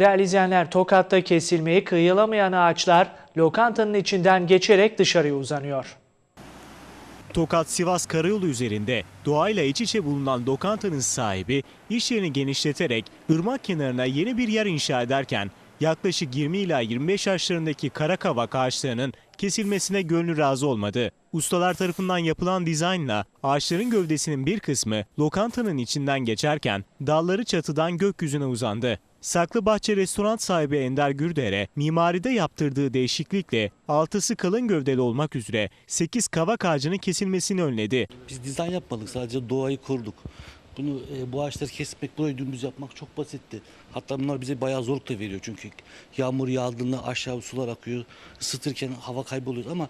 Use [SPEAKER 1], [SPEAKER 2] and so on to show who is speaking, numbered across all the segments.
[SPEAKER 1] Değerli izleyenler, Tokat'ta kesilmeyi kıyılamayan ağaçlar lokantanın içinden geçerek dışarıya uzanıyor.
[SPEAKER 2] Tokat-Sivas karayolu üzerinde doğayla iç içe bulunan lokantanın sahibi iş yerini genişleterek ırmak kenarına yeni bir yer inşa ederken yaklaşık 20 ila 25 yaşlarındaki kara kavak ağaçlarının kesilmesine gönlü razı olmadı. Ustalar tarafından yapılan dizaynla ağaçların gövdesinin bir kısmı lokantanın içinden geçerken dalları çatıdan gökyüzüne uzandı. Saklıbahçe restoran sahibi Ender Gürdere, mimaride yaptırdığı değişiklikle altısı kalın gövdeli olmak üzere 8 kavak ağacının kesilmesini önledi.
[SPEAKER 3] Biz dizayn yapmadık sadece doğayı koruduk. Bunu e, bu ağaçları kesmek, burayı dümdüz yapmak çok basitti. Hatta bunlar bize bayağı zorluk da veriyor çünkü yağmur yağdığında aşağı sular akıyor, ısıtırken hava kayboluyor ama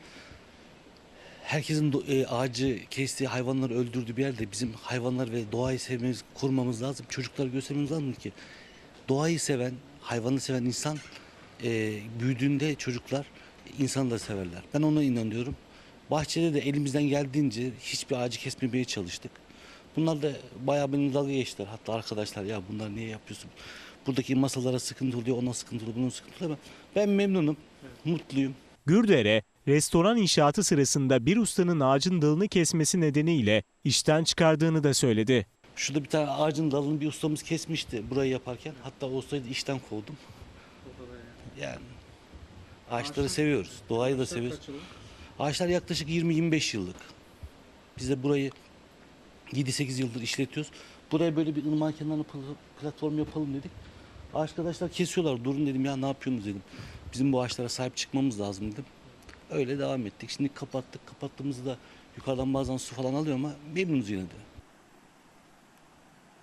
[SPEAKER 3] herkesin e, ağacı kestiği, hayvanları öldürdüğü bir yerde bizim hayvanlar ve doğayı sevmemiz, korumamız lazım. Çocuklara göstermemiz lazım ki doğayı seven, hayvanı seven insan e, büyüdüğünde çocuklar insanı da severler. Ben ona inanıyorum. Bahçede de elimizden geldiğince hiçbir ağacı kesmemeye çalıştık. Bunlar da bayağı beni dalga geçtiler. Hatta arkadaşlar ya bunlar niye yapıyorsun? Buradaki masalara sıkıntı oluyor, ona sıkıntı oluyor, bunun sıkıntı oluyor. Ben memnunum, mutluyum.
[SPEAKER 2] Gürdere, restoran inşaatı sırasında bir ustanın ağacın dalını kesmesi nedeniyle işten çıkardığını da söyledi.
[SPEAKER 3] Şurada bir tane ağacın dalını bir ustamız kesmişti burayı yaparken. Hatta o ustayı da işten kovdum. Yani ağaçları seviyoruz, doğayı da seviyoruz. Ağaçlar yaklaşık 20-25 yıllık. Biz de burayı 7-8 yıldır işletiyoruz. Buraya böyle bir ırmağın kenarına pl- platform yapalım dedik. Arkadaşlar kesiyorlar. Durun dedim ya ne yapıyorsunuz dedim. Bizim bu ağaçlara sahip çıkmamız lazım dedim. Öyle devam ettik. Şimdi kapattık. Kapattığımızda yukarıdan bazen su falan alıyor ama memnunuz yine de.